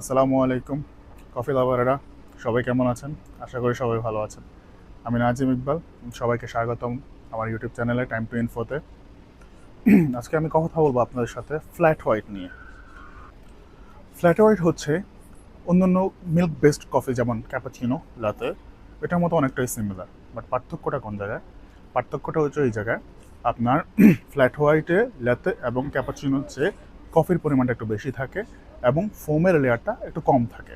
আসসালামু আলাইকুম। কফি লাভারেরা, সবাই কেমন আছেন? আশা করি সবাই ভালো আছেন। আমি নাজিম ইকবাল, সবাইকে স্বাগতম আমার ইউটিউব চ্যানেলে টাইম টু ইনফোতে আজকে আমি কথা বলব আপনাদের সাথে ফ্ল্যাট হোয়াইট নিয়ে। ফ্ল্যাট হোয়াইট হচ্ছে অন্যান্য মিল্ক বেসড কফি যেমন ক্যাপাচিনো লাতে এটার মতো অনেকটাই সিমিলার বাট পার্থক্যটা কোন জায়গায়? পার্থক্যটা হচ্ছে এই জায়গায়, আপনার ফ্ল্যাট হোয়াইটে ল্যাতে এবং ক্যাপাচিনোর চেয়ে কফির পরিমাণটা একটু বেশি থাকে এবং ফোমের লেয়ারটা একটু কম থাকে।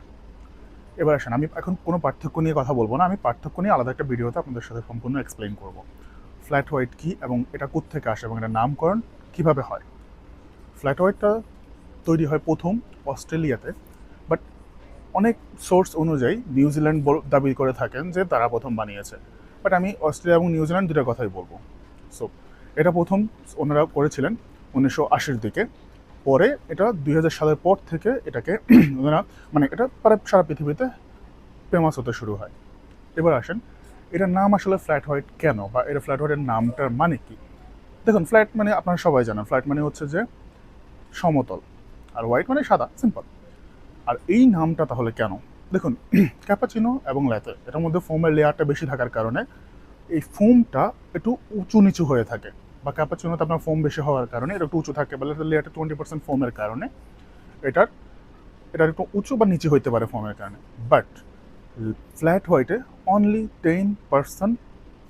এবার আসেন, আমি এখন কোনো পার্থক্য নিয়ে কথা বলব না, আমি পার্থক্য নিয়ে আলাদা একটা ভিডিওতে আপনাদের সাথে সম্পূর্ণ এক্সপ্লেন করব। ফ্ল্যাট হোয়াইট কী এবং এটা কোত্থেকে আসে এবং এটা নামকরণ কীভাবে হয়? ফ্ল্যাট হোয়াইটটা তৈরি হয় প্রথম অস্ট্রেলিয়াতে বাট অনেক সোর্স অনুযায়ী নিউজিল্যান্ড দাবি করে থাকেন যে তারা প্রথম বানিয়েছে। বাট আমি অস্ট্রেলিয়া এবং নিউজিল্যান্ড দুটো কথাই বলব। সো এটা প্রথম ওনারা করেছিলেন উনিশশো আশির দিকে। পরে এটা দুই হাজার সালের পর থেকে এটাকে ওনারা মানে এটা প্রায় সারা পৃথিবীতে ফেমাস হতে শুরু হয়। এবার আসেন, এটার নাম আসলে ফ্ল্যাট হোয়াইট কেন? বা এটা ফ্ল্যাট হোয়াইটের নামটার মানে কি? দেখুন ফ্ল্যাট মানে আপনারা সবাই জানেন ফ্ল্যাট মানে হচ্ছে যে সমতল, আর হোয়াইট মানে সাদা সিম্পল আর এই নামটা তাহলে কেন? দেখুন ক্যাপাচিনো এবং ল্যাতে এটার মধ্যে ফোমের লেয়ারটা বেশি থাকার কারণে এই ফোমটা একটু উঁচু নিচু হয়ে থাকে। বা ক্যাপাচিনোতে আপনার ফোম বেশি হওয়ার কারণে, এটা একটু উঁচু থাকে বা লেয়ারটা টোয়েন্টি পার্সেন্ট ফোমের কারণে, এটার এটা একটু উঁচু বা নিচু হইতে পারে ফোমের কারণে। বাট ফ্ল্যাট হোয়াইটে অনলি টেন পার্সেন্ট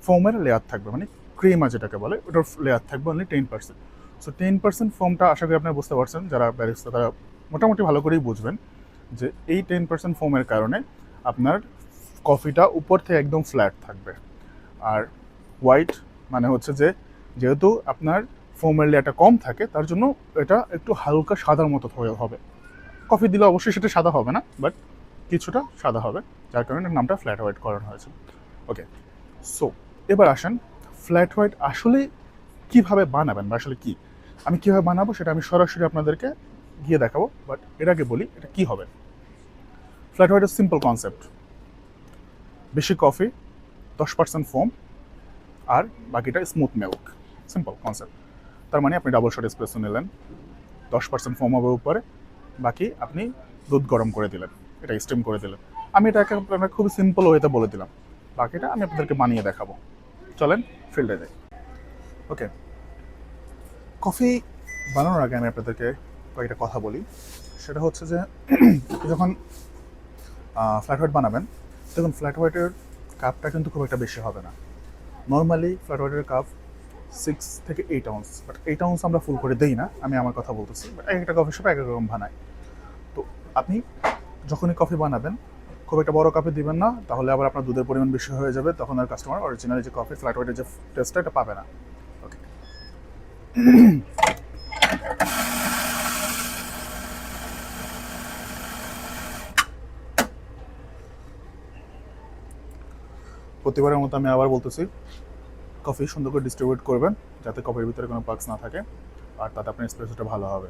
ফোমের লেয়ার থাকবে মানে ক্রিমা যেটাকে বলে, ওটার লেয়ার থাকবে only ten percent so ten percent ফোমটা আশা করি আপনি বুঝতে পারছেন, যারা ব্যারিস্তা তারা মোটামুটি ভালো করেই বুঝবেন যে এই টেন পার্সেন্ট ফোমের কারণে আপনার কফিটা উপর থেকে একদম ফ্ল্যাট থাকবে। আর হোয়াইট মানে হচ্ছে যে যেহেতু আপনার ফোমের লেয়ারটা কম থাকে, তার জন্য এটা একটু হালকা সাদার মতো হবে। কফি দিলে অবশ্যই সেটা সাদা হবে না বাট কিছুটা সাদা হবে, যার কারণে নামটা ফ্ল্যাট হোয়াইট করানো হয়েছে। ওকে সো এবার আসেন ফ্ল্যাট হোয়াইট আসলে কীভাবে বানাবেন বা আসলে কি? আমি কীভাবে বানাবো সেটা আমি সরাসরি আপনাদেরকে গিয়ে দেখাবো বাট এর আগে বলি এটা কি হবে। ফ্ল্যাট হোয়াইটের সিম্পল কনসেপ্ট বেশি কফি দশ পার্সেন্ট ফোম আর বাকিটা স্মুথ মিল্ক সিম্পল কনসেপ্ট তার মানে আপনি ডাবল শট এসপ্রেসো নিলেন, দশ পার্সেন্ট ফোম হবে উপরে, বাকি আপনি দুধ গরম করে দিলেন, এটা স্টিম করে দিলেন। আমি এটাকে আপনার খুব সিম্পল ওয়েতে বলে দিলাম। বাকিটা আমি আপনাদেরকে বানিয়ে দেখাবো। চলেন ফিল্ডে যাই। ওকে কফি বানানোর আগে আমি আপনাদেরকে কয়েকটা কথা বলি। সেটা হচ্ছে যে, যখন ফ্ল্যাট হোয়াইট বানাবেন, তখন ফ্ল্যাট হোয়াইটের কাপটা কিন্তু খুব একটা বেশি হবে না। নর্মালি ফ্ল্যাট হোয়াইটের কাপ সিক্স থেকে eight ounce but eight ounce আমরা ফুল করে দেই না, আমি আমার কথা বলতেছি বাট এক একটা কফি শপে এক এক রকম বানাই তো আপনি যখনই কফি বানাবেন, খুব একটা বড় কাপে দিবেন না, তাহলে আবার আপনার দুধের পরিমাণ বেশি হয়ে যাবে, তখন আর কাস্টমার অরিজিনালি যে কফি ফ্ল্যাট হোয়াইটের যে টেস্টটা এটা পাবে না। ওকে প্রতিবারের মতো আমি আবার বলতেছি কফি সুন্দর করে ডিস্ট্রিবিউট করবেন, যাতে কফির ভিতরে কোনো পার্কস না থাকে, আর তাতে আপনার স্পেসটা ভালো হবে।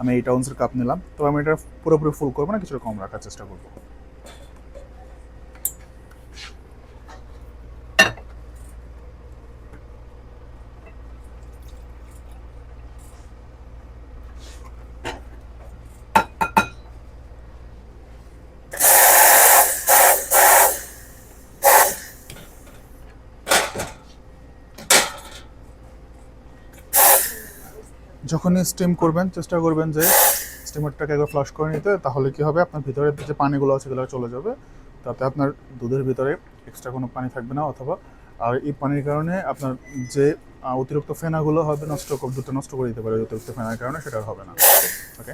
আমি এইট আউন্সের কাপ নিলাম তো আমি এটা পুরোপুরি ফুল করব না, কিছুটা কম রাখার চেষ্টা করব। যখনই স্টিম করবেন, চেষ্টা করবেন যে স্টিমারটাকে একবার ফ্লাশ করে নিতে, তাহলে কি হবে? আপনার ভিতরে যে পানিগুলো আছে, সেগুলো চলে যাবে। তাতে আপনার দুধের ভিতরে এক্সট্রা কোনো পানি থাকবে না, অথবা আর এই পানির কারণে আপনার যে অতিরিক্ত ফেনাগুলো হবে নষ্ট দুটো নষ্ট করে দিতে পারে, অতিরিক্ত ফেনার কারণে সেটা হবে না। ওকে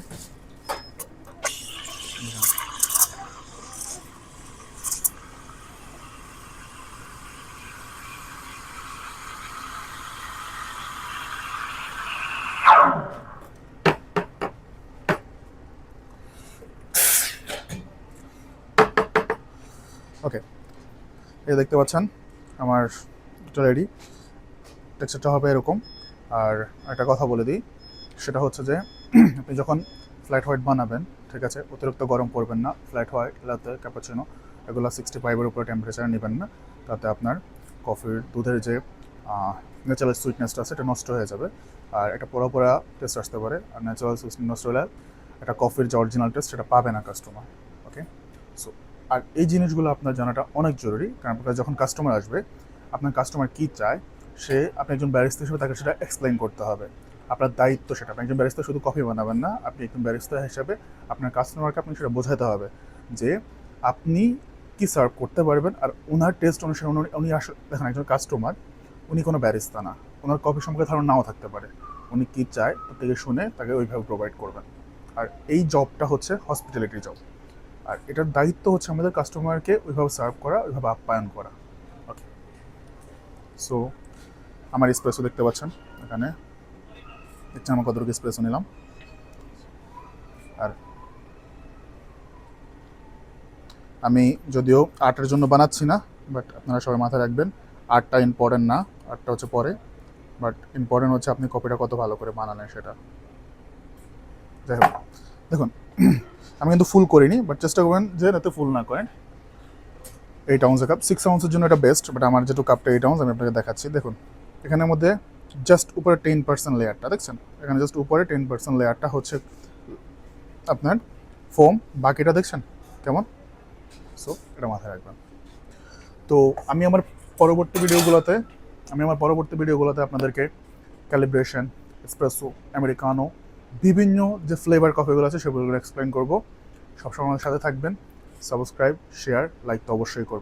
এই দেখতে পাচ্ছেন, আমার এটা রেডি টেক্সচারটা হবে এরকম। আর একটা কথা বলে দিই, সেটা হচ্ছে যে, আপনি যখন ফ্ল্যাট হোয়াইট বানাবেন, ঠিক আছে, অতিরিক্ত গরম করবেন না ফ্ল্যাট হোয়াইট লাতে ক্যাপাচিনো এগুলো সিক্সটি ফাইভের উপরে টেম্পারেচার নেবেন না, তাতে আপনার কফির দুধের যে ন্যাচারাল সুইটনেসটা আছে এটা নষ্ট হয়ে যাবে। আর একটা পোড়া পোড়া টেস্ট আসতে পারে, আর ন্যাচারাল সুইটনেস নষ্ট হলে একটা কফির যে অরিজিনাল টেস্ট সেটা পাবে না কাস্টমার ওকে সো আর এই জিনিসগুলো আপনার জানাটা অনেক জরুরি, কারণ আপনার যখন কাস্টমার আসবে, আপনার কাস্টমার কী চায়, সে আপনি একজন ব্যারিস্তা হিসেবে তাকে সেটা এক্সপ্লেন করতে হবে। আপনার দায়িত্ব সেটা, আপনি একজন ব্যারিস্তা শুধু কফি বানাবেন না, আপনি একজন ব্যারিস্তা হিসেবে আপনার কাস্টমারকে আপনি সেটা বোঝাতে হবে যে আপনি কি সার্ভ করতে পারবেন আর ওনার টেস্ট অনুসারে উনি আসলে, দেখেন একজন কাস্টমার উনি কোনো ব্যারিস্তা না ওনার কফি সম্পর্কে ধারণা নাও থাকতে পারে। উনি কী চায় তার থেকে শুনে তাকে ওইভাবে প্রোভাইড করবেন। আর এই জবটা হচ্ছে হসপিটালিটি জব আর এটার দায়িত্ব হচ্ছে আমাদের কাস্টমারকে ওইভাবে সার্ভ করা, ওইভাবে আপ্যায়ন করা। ওকে সো আমার স্প্রেসও দেখতে পাচ্ছেন এখানে। দেখছেন আমার কতটুকু স্প্রেসও নিলাম? আর আমি যদিও আর্টের জন্য বানাচ্ছি না বাট আপনারা সবাই মাথায় রাখবেন আর্টটা ইম্পর্টেন্ট না আর্টটা হচ্ছে পরে। বাট ইম্পর্টেন্ট হচ্ছে আপনি কপিটা কত ভালো করে বানালেন সেটা। যাই হোক। দেখুন আমি কিন্তু ফুল করিনি বাট চেষ্টা করবেন যে যাতে ফুল না করেন। এইট আউন্সের কাপ সিক্স আউন্সের জন্য এটা বেস্ট বাট আমার যেটু কাপটা এইট আউন্স আমি আপনাকে দেখাচ্ছি। দেখুন, এখানের মধ্যে জাস্ট উপরে টেন পার্সেন্ট লেয়ারটা দেখছেন? এখানে জাস্ট উপরে টেন পার্সেন্ট লেয়ারটা হচ্ছে আপনার ফোম বাকিটা দেখছেন? কেমন? সো এটা মাথায় রাখবেন। তো আমি আমার পরবর্তী ভিডিওগুলোতে, আমি আমার পরবর্তী ভিডিওগুলোতে আপনাদেরকে ক্যালিব্রেশন এসপ্রেসো আমেরিকানো বিভিন্ন যে ফ্লেভার কফিগুলো আছে সেগুলো এক্সপ্লেন করব। সবসময় সাথে থাকবেন। সাবস্ক্রাইব শেয়ার লাইক তো অবশ্যই করবেন।